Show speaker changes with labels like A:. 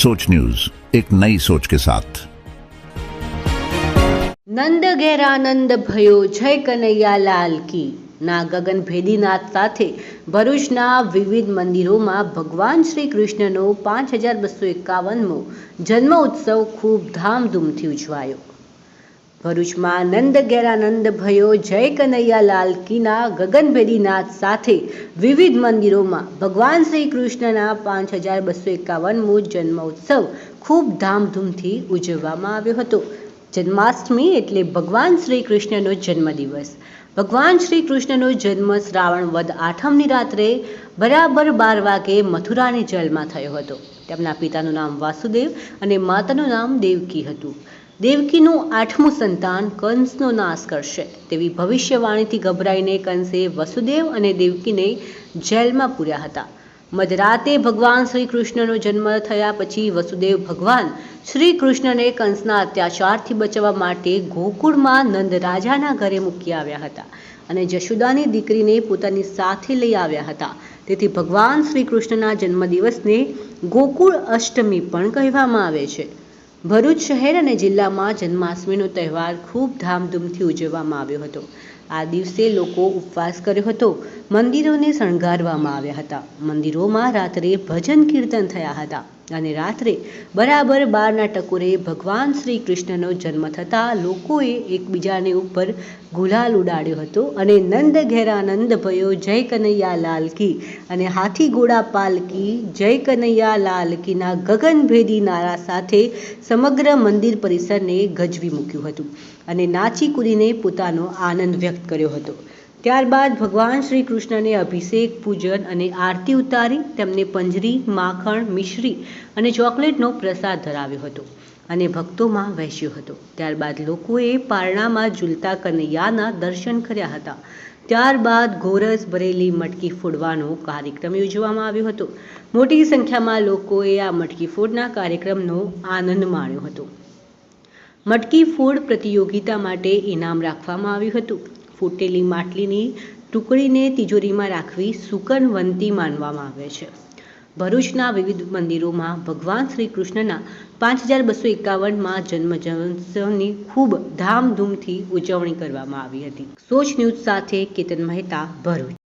A: सोच न्यूज एक नई सोच के साथ
B: નંદ ઘેરાનંદ ભયો જય કનૈયા લાલ કી ના ગગન ભેદીનાથ સાથે ભરૂચના વિવિધ મંદિરોમાં ભગવાન શ્રી કૃષ્ણનો પાંચ હજાર બસો એકાવનમો જન્મ ઉત્સવ ખૂબ ધામધૂમથી ઉજવાયો ભરૂચમાં નંદ ઘેરાનંદ ભયો જય કનૈયા લાલ કીના ગગનભેદીનાથ સાથે વિવિધ મંદિરોમાં ભગવાન શ્રી કૃષ્ણના પાંચ હજાર બસો એકાવનમો જન્મ ઉત્સવ ખૂબ ધામધૂમથી ઉજવવામાં આવ્યો હતો. જન્માષ્ટમી એટલે ભગવાન શ્રી કૃષ્ણનો જન્મદિવસ. ભગવાન શ્રી કૃષ્ણનો જન્મ શ્રાવણ વદ આઠમની રાત્રે બરાબર બાર વાગે મથુરાની જેલમાં થયો હતો. તેમના પિતાનું નામ વાસુદેવ અને માતાનું નામ દેવકી હતું. દેવકીનું આઠમું સંતાન કંસનો નાશ કરશે. તેવી ભવિષ્યવાણીથી ગભરાઈને કંસે વસુદેવ અને દેવકીને જેલમાં પૂર્યા હતા. મધરાતે ભગવાન શ્રી કૃષ્ણનો જન્મ થયા પછી વસુદેવ ભગવાન શ્રી કૃષ્ણને કંસના અત્યાચારથી બચાવવા માટે ગોકુળમાં નંદ રાજાના ઘરે મૂકી આવ્યા હતા અને જશુદાની દીકરીને પોતાની સાથે લઈ આવ્યા હતા. તેથી ભગવાન શ્રી કૃષ્ણના જન્મદિવસને ગોકુળ અષ્ટમી પણ કહેવામાં આવે છે. ભરૂચ શહેર અને જિલ્લામાં જન્માષ્ટમીનો તહેવાર ખૂબ ધામધૂમથી ઉજવવામાં આવ્યો હતો. આ દિવસે લોકો ઉપવાસ કર્યો હતો. મંદિરોને શણગારવામાં આવ્યા હતા. મંદિરોમાં રાત્રે ભજન કીર્તન થયા હતા. અને રાત્રે બરાબર બારના ટકોરે ભગવાન શ્રી કૃષ્ણનો જન્મ થતાં લોકોએ એકબીજાને ઉપર ગુલાલ ઉડાડ્યો હતો અને નંદ ઘેરાનંદ ભયો જય કનૈયા લાલ કી અને હાથી ઘોડા પાલકી જય કનૈયા લાલ કીના ગગનભેદી નારા સાથે સમગ્ર મંદિર પરિસરને ગજવી મૂક્યું હતું અને નાચી કૂદીને પોતાનો આનંદ વ્યક્ત કર્યો હતો. ત્યારબાદ ભગવાન શ્રી કૃષ્ણને અભિષેક, પૂજન અને આરતી ઉતારી તેમને પંજરી, માખણ, મિશ્રી અને ચોકલેટનો પ્રસાદ ધરાવ્યો હતો અને ભક્તોમાં વહેંચ્યો હતો. ત્યારબાદ લોકોએ પારણામાં ઝૂલતા કનૈયાના દર્શન કર્યા હતા. ત્યારબાદ ગોરસ ભરેલી મટકી ફોડવાનો કાર્યક્રમ યોજવામાં આવ્યો હતો. મોટી સંખ્યામાં લોકોએ આ મટકી ફોડના કાર્યક્રમનો આનંદ માણ્યો હતો. મટકી ફોડ પ્રતિયોગિતા માટે ઇનામ રાખવામાં આવ્યું હતું. ફૂટેલી માટલીની ટુકડીને તિજોરીમાં રાખવી સુકનવંતી માનવામાં આવે છે. ભરૂચના વિવિધ મંદિરોમાં ભગવાન શ્રી કૃષ્ણના પાંચ હજાર બસો એકાવનમાં જન્મ જન્મોત્સવની ખૂબ ધામધૂમથી ઉજવણી કરવામાં આવી હતી. સોચ ન્યૂઝ સાથે કેતન મહેતા, ભરૂચ.